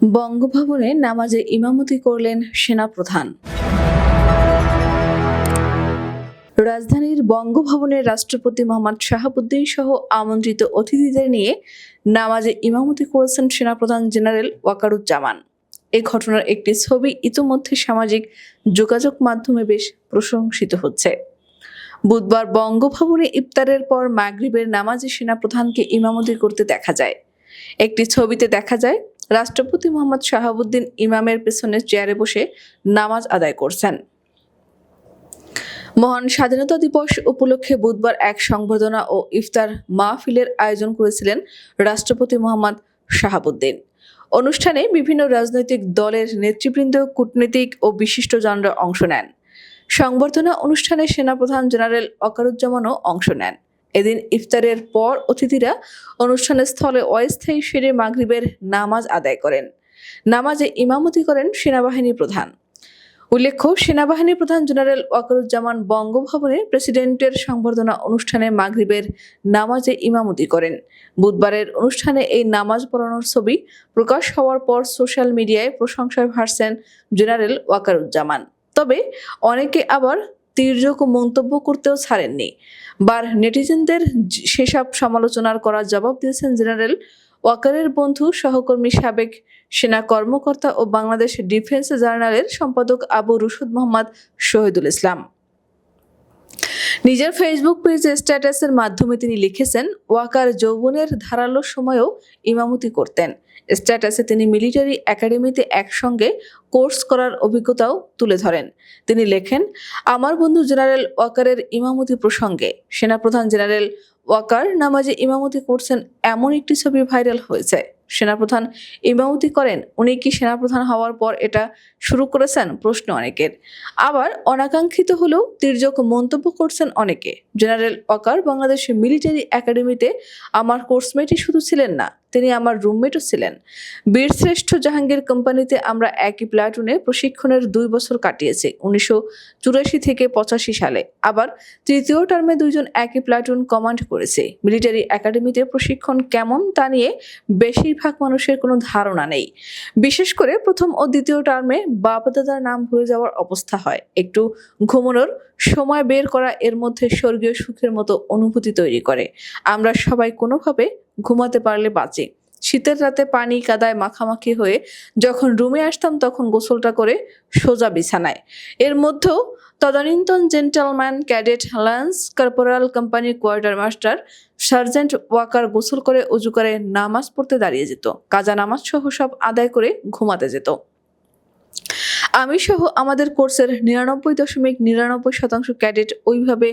বঙ্গভবনে নামাজে ইমামতি করলেন সেনাপ্রধান। রাজধানীর বঙ্গভবনের রাষ্ট্রপতি মোহাম্মদ শাহাবুদ্দিন সহ আমন্ত্রিত অতিথিদের নিয়ে নামাজে ইমামতি করেছেন সেনাপ্রধান জেনারেল ওয়াকারুজ্জামান। এই ঘটনার একটি ছবি ইতোমধ্যে সামাজিক যোগাযোগ মাধ্যমে বেশ প্রশংসিত হচ্ছে। বুধবার বঙ্গভবনে ইফতারের পর মাগরিবের নামাজে সেনাপ্রধানকে ইমামতি করতে দেখা যায়। একটি ছবিতে দেখা যায় রাষ্ট্রপতি মোহাম্মদ শাহাবুদ্দিন ইমামের পেছনে চেয়ারে বসে নামাজ আদায় করছেন। মহান স্বাধীনতা দিবস উপলক্ষে বুধবার এক সংবর্ধনা ও ইফতার মাহফিলের আয়োজন করেছিলেন রাষ্ট্রপতি মোহাম্মদ শাহাবুদ্দিন। অনুষ্ঠানে বিভিন্ন রাজনৈতিক দলের নেতৃবৃন্দ, কূটনীতিক ও বিশিষ্ট জনরা অংশ নেন। সংবর্ধনা অনুষ্ঠানে সেনাপ্রধান জেনারেল অকারুজ্জামানও অংশ নেন। এদিন ইফতারের পর অতিথিরা অনুষ্ঠানের স্থলে অস্থায়ী সেরে মাগরিবের নামাজ আদায় করেন। নামাজে ইমামতি করেন সেনাবাহিনী প্রধান। উল্লেখ্য, সেনাবাহিনী প্রধান জেনারেল ওয়াকারুজ্জামান বঙ্গভবনে প্রেসিডেন্টের সংবর্ধনা অনুষ্ঠানে মাগরিবের নামাজে ইমামতি করেন। বুধবারের অনুষ্ঠানে এই নামাজ পড়ানোর ছবি প্রকাশ হওয়ার পর সোশ্যাল মিডিয়ায় প্রশংসায় ভাসছেন জেনারেল ওয়াকারুজ্জামান। তবে অনেকে আবার তীর্যক মন্তব্য করতেও ছাড়েননি। বার নেটিজেনদের সেসব সমালোচনার করার জবাব দিয়েছেন জেনারেল ওয়াকারের বন্ধু, সহকর্মী সাবেক সেনা কর্মকর্তা ও বাংলাদেশ ডিফেন্স জার্নালের সম্পাদক আবু রুশুদ মোহাম্মদ শহীদুল ইসলাম। নিজের ফেসবুক পেজে স্ট্যাটাসের মাধ্যমে তিনি লিখেছেন, ওয়াকার যৌবনের ধারালো সময়েও ইমামতি করতেন। স্ট্যাটাসে তিনি মিলিটারি একাডেমিতে একসঙ্গে কোর্স করার অভিজ্ঞতাও তুলে ধরেন। তিনি লেখেন, আমার বন্ধু জেনারেল ওয়াকারের ইমামতি প্রসঙ্গে সেনাপ্রধান জেনারেল ওয়াকার নামাজে ইমামতি করছেন এমন একটি ছবি ভাইরাল হয়েছে। সেনাপ্রধান ইমামতি করেন, উনি কি সেনাপ্রধান হওয়ার পর এটা শুরু করেছেন? প্রশ্ন অনেকের। আবার অনাকাঙ্ক্ষিত হলেও তির্যক মন্তব্য করছেন অনেকে। জেনারেল ওয়াকার বাংলাদেশ মিলিটারি একাডেমিতে আমার কোর্সমেটই শুধু ছিলেন না তিনি আমার রুমমেটও ছিলেন। বীরশ্রেষ্ঠ জাহাঙ্গীর কোম্পানিতে আমরা একই প্লাটুনে প্রশিক্ষণের দুই বছর কাটিয়েছি, উনিশশো চুরাশি থেকে পঁচাশি সালে। আবার তৃতীয় টার্মে দুইজন একই প্লাটুন কমান্ড করেছে। মিলিটারি একাডেমিতে প্রশিক্ষণ কেমন তা নিয়ে বেশিরভাগ মানুষের কোনো ধারণা নেই। বিশেষ করে প্রথম ও দ্বিতীয় টার্মে বাপদাদার নাম ভুলে যাওয়ার অবস্থা হয়। একটু ঘুমানোর সময় বের করা এর মধ্যে স্বর্গীয় সুখের মতো অনুভূতি তৈরি করে। আমরা সবাই কোনোভাবে ঘুমাতে পারলে বাঁচে। শীতের রাতে পানি কাদায় মাখামাখি হয়ে যখন রুমে আসতাম তখন গোসলটা করে সোজা বিছানায়। এর মধ্যেও তদানীন্তন জেন্টালম্যান, ক্যাডেট লান্স, কর্পোরাল কোম্পানির কোয়ার্টার মাস্টার, সার্জেন্ট ওয়াকার গোসল করে উজু করে নামাজ পড়তে দাঁড়িয়ে যেত। কাজা নামাজ সহ সব আদায় করে ঘুমাতে যেত। আমি সহ আমাদের কোর্সের নিরানব্বই দশমিক নিরানব্বই শতাংশ ক্যাডেট ওইভাবে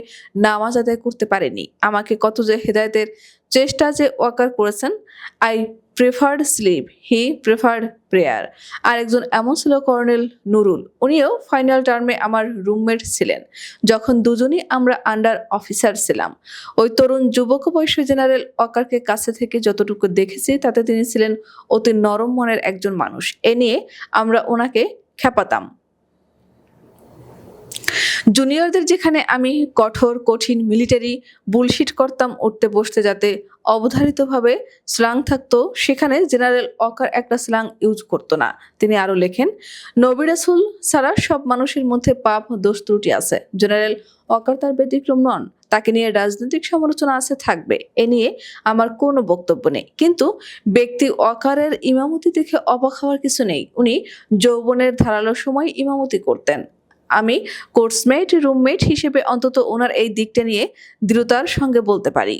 নামাজ আদায় করতে পারেনি। আমাকে কত যে হেদায়তের চেষ্টা যে ওয়াকার করেছেন, I preferred sleep, he preferred prayer. আর একজন এমন ছিল কর্নেল নুরুল, উনিও ফাইনাল টার্মে আমার রুমমেট ছিলেন, যখন দুজনই আমরা আন্ডার অফিসার ছিলাম। ওই তরুণ যুবক বয়সী জেনারেল ওয়াকারকে কাছে থেকে যতটুকু দেখেছি, তাতে তিনি ছিলেন অতি নরম মনের একজন মানুষ। এ নিয়ে আমরা ওনাকে খেপাতাম জুনিয়রদের যেখানে আমি কঠোর, কঠিন মিলিটারি বুলশিট করতাম, উঠতে বসতে যাতে অবধারিতভাবে স্লাং থাকতো, সেখানে জেনারেল অকার একটা স্লাং ইউজ করতো না। তিনি আরও লেখেন নবী রাসুল ছাড়া সব মানুষের মধ্যে পাপ, দোষ ত্রুটি আছে। জেনারেল অকার তার ব্যতিক্রম নন। তাকে নিয়ে রাজনৈতিক সমালোচনা আছে, থাকবে। এ নিয়ে আমার কোনো বক্তব্য নেই। কিন্তু ব্যক্তি অকারের ইমামতি দেখে অবাক হওয়ার কিছু নেই। উনি যৌবনের ধারালো সময় ইমামতি করতেন। আমি কোর্সমেট, রুমমেট হিসেবে অন্তত ওনার এই দিকটা নিয়ে দৃঢ়তার সঙ্গে বলতে পারি।